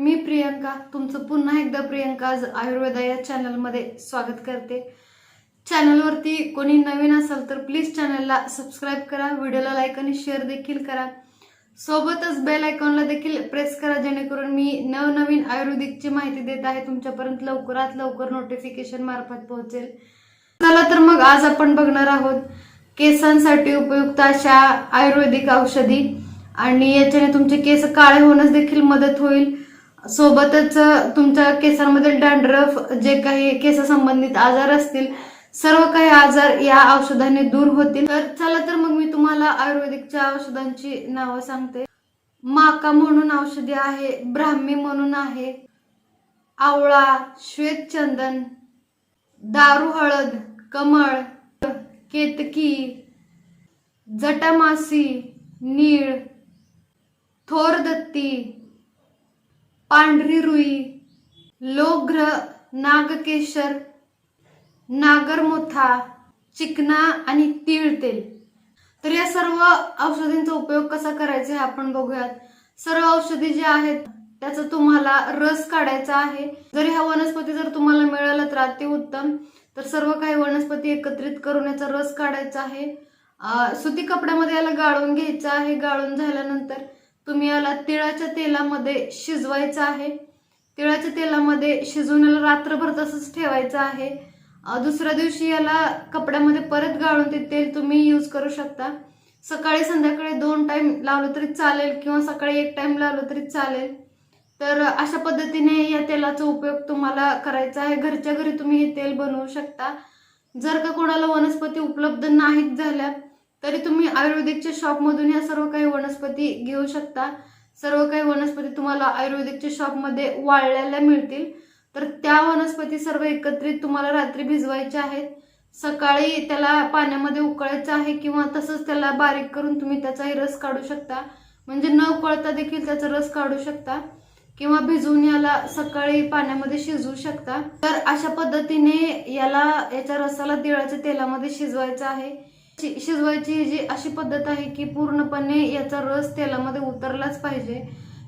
मी प्रियंका तुमचं पुन्हा एकदा प्रियंका आज आयुर्वेदा या चॅनलमध्ये स्वागत करते. चॅनलवरती कोणी नवीन असाल तर प्लीज चॅनलला सबस्क्राईब करा व्हिडिओला लाईक आणि शेअर देखील करा. सोबतच बेल आयकॉनला देखील प्रेस करा जेणेकरून मी नवनवीन आयुर्वेदिकची माहिती देत आहे तुमच्यापर्यंत लवकरात लवकर नोटिफिकेशन मार्फत पोहोचेल. चला तर मग आज आपण बघणार आहोत केसांसाठी उपयुक्त अशा आयुर्वेदिक औषधी. आणि याच्याने तुमचे केस काळे होण्यास देखील मदत होईल. सोबतच तुमच्या केसांमधील डॅन्ड्रफ जे काही केसासंबंधित आजार असतील सर्व काही आजार या औषधाने दूर होतील. तर चला तर मग मी तुम्हाला आयुर्वेदिकच्या औषधांची नावं सांगते. माका म्हणून औषधी आहे ब्राह्मी म्हणून आहे आवळा श्वेतचंदन दारू हळद कमळ केतकी जटामासी नीळ थोरदत्ती पांढरी रुई लोघ्र नागकेशर नागरमोथा चिकना आणि तीळ तेल. तर या सर्व औषधींचा उपयोग कसा करायचा हे आपण बघूयात. सर्व औषधी जे आहेत त्याचा तुम्हाला रस काढायचा आहे. जरी हा वनस्पती जर तुम्हाला मिळाला तर अति उत्तम तर सर्व काही वनस्पती एकत्रित करून याचा रस काढायचा आहे. सुती कपड्यामध्ये याला गाळून घ्यायचं आहे. गाळून झाल्यानंतर तुम्ही याला तिळाच्या तेलामध्ये शिजवायचं आहे. तिळाच्या तेलामध्ये शिजवून याला रात्रभर तसंच ठेवायचं आहे. दुसऱ्या दिवशी याला कपड्यामध्ये परत गाळून ते तेल तुम्ही यूज करू शकता. सकाळी संध्याकाळी दोन टाइम लावलं तरी चालेल किंवा सकाळी एक टाइम लावलं तरी चालेल. तर अशा पद्धतीने या तेलाचा उपयोग तुम्हाला करायचा आहे. घरच्या घरी तुम्ही हे तेल बनवू शकता. जर का कोणाला वनस्पती उपलब्ध नाहीत झाल्या तरी तुम्ही आयुर्वेदिकच्या शॉपमधून या सर्व काही वनस्पती घेऊ शकता. सर्व काही वनस्पती तुम्हाला आयुर्वेदिकच्या शॉपमध्ये वाळलेल्या मिळतील. तर त्या वनस्पती सर्व एकत्रित तुम्हाला रात्री भिजवायच्या आहेत. सकाळी त्याला पाण्यामध्ये उकळायचं आहे किंवा तसंच त्याला बारीक करून तुम्ही त्याचाही रस काढू शकता. म्हणजे न उकळता देखील त्याचा रस काढू शकता. किंवा भिजवून याला सकाळी पाण्यामध्ये शिजवू शकता. तर अशा पद्धतीने याला याच्या रसाला तिळाच्या तेलामध्ये शिजवायचं आहे. शिजवायची ही जी अशी पद्धत आहे की पूर्णपणे याचा रस तेलामध्ये उतरलाच पाहिजे.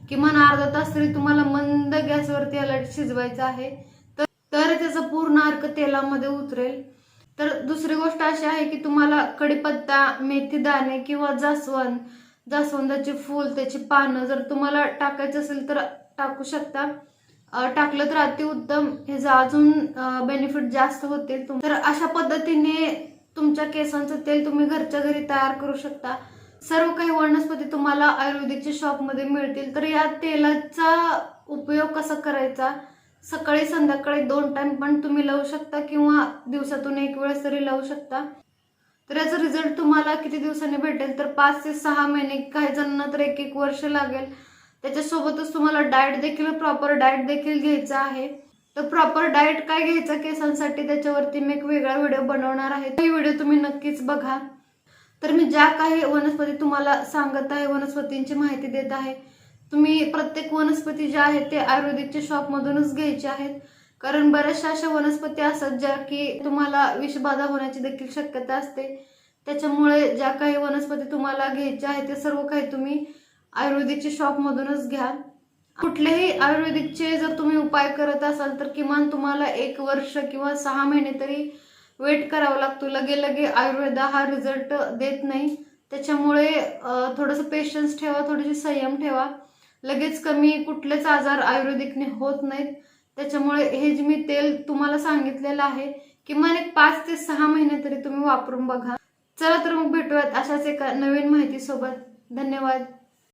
किमान अर्धा तास तरी तुम्हाला मंद गॅसवरती याला शिजवायचं आहे. तर त्याचा पूर्ण अर्क तेलामध्ये उतरेल. तर दुसरी गोष्ट अशी आहे की तुम्हाला कडीपत्ता मेथी दाणे किंवा जास्वंद जास्वंदाचे फूल त्याची पानं जर तुम्हाला टाकायचं असेल तर टाकू शकता. टाकलं तर अतिउत्तम. ह्याचं अजून बेनिफिट जास्त होतील तर अशा पद्धतीने तुमच्या केसांचं तेल तुम्ही घरच्या घरी तयार करू शकता. सर्व काही वनस्पती तुम्हाला आयुर्वेदिकच्या शॉपमध्ये मिळतील. तर या तेलाचा उपयोग कसा करायचा? सकाळी संध्याकाळी दोन टाइम पण तुम्ही लावू शकता किंवा दिवसातून एक वेळेस तरी लावू शकता. तर याचा रिझल्ट तुम्हाला किती दिवसांनी भेटेल? तर पाच ते सहा महिने काही जणांना तर एक एक वर्ष लागेल. त्याच्यासोबतच तुम्हाला डाएट देखील प्रॉपर डाएट देखील घ्यायचा आहे. तर प्रॉपर डाएट काय घ्यायचं केसांसाठी? त्याच्यावरती मी एक वेगळा व्हिडिओ बनवणार आहे. तो व्हिडिओ तुम्ही नक्कीच बघा. तर मी ज्या काही वनस्पती तुम्हाला सांगत आहे वनस्पतींची माहिती देत आहे तुम्ही प्रत्येक वनस्पती ज्या आहेत ते आयुर्वेदिकच्या शॉपमधूनच घ्यायच्या आहेत. कारण बऱ्याचशा अशा वनस्पती असतात ज्या की तुम्हाला विषबाधा होण्याची देखील शक्यता असते. त्याच्यामुळे ज्या काही वनस्पती तुम्हाला घ्यायच्या आहेत ते सर्व काही तुम्ही आयुर्वेदिकच्या शॉपमधूनच घ्या. कुठलेही आयुर्वेदिकचे जर तुम्ही उपाय करत असाल तर किमान तुम्हाला एक वर्ष किंवा सहा महिने तरी वेट करावा लागतो. लगे लगे आयुर्वेदा हा रिझल्ट देत नाही. त्याच्यामुळे थोडंसं पेशन्स ठेवा थोडीशी संयम ठेवा. लगेच कमी कुठलेच आजार आयुर्वेदिकने होत नाहीत. त्याच्यामुळे हे जे मी तेल तुम्हाला सांगितलेलं आहे किमान एक पाच ते सहा महिने तरी तुम्ही वापरून बघा. चला तर मग भेटूयात अशाच एका नवीन माहितीसोबत. धन्यवाद.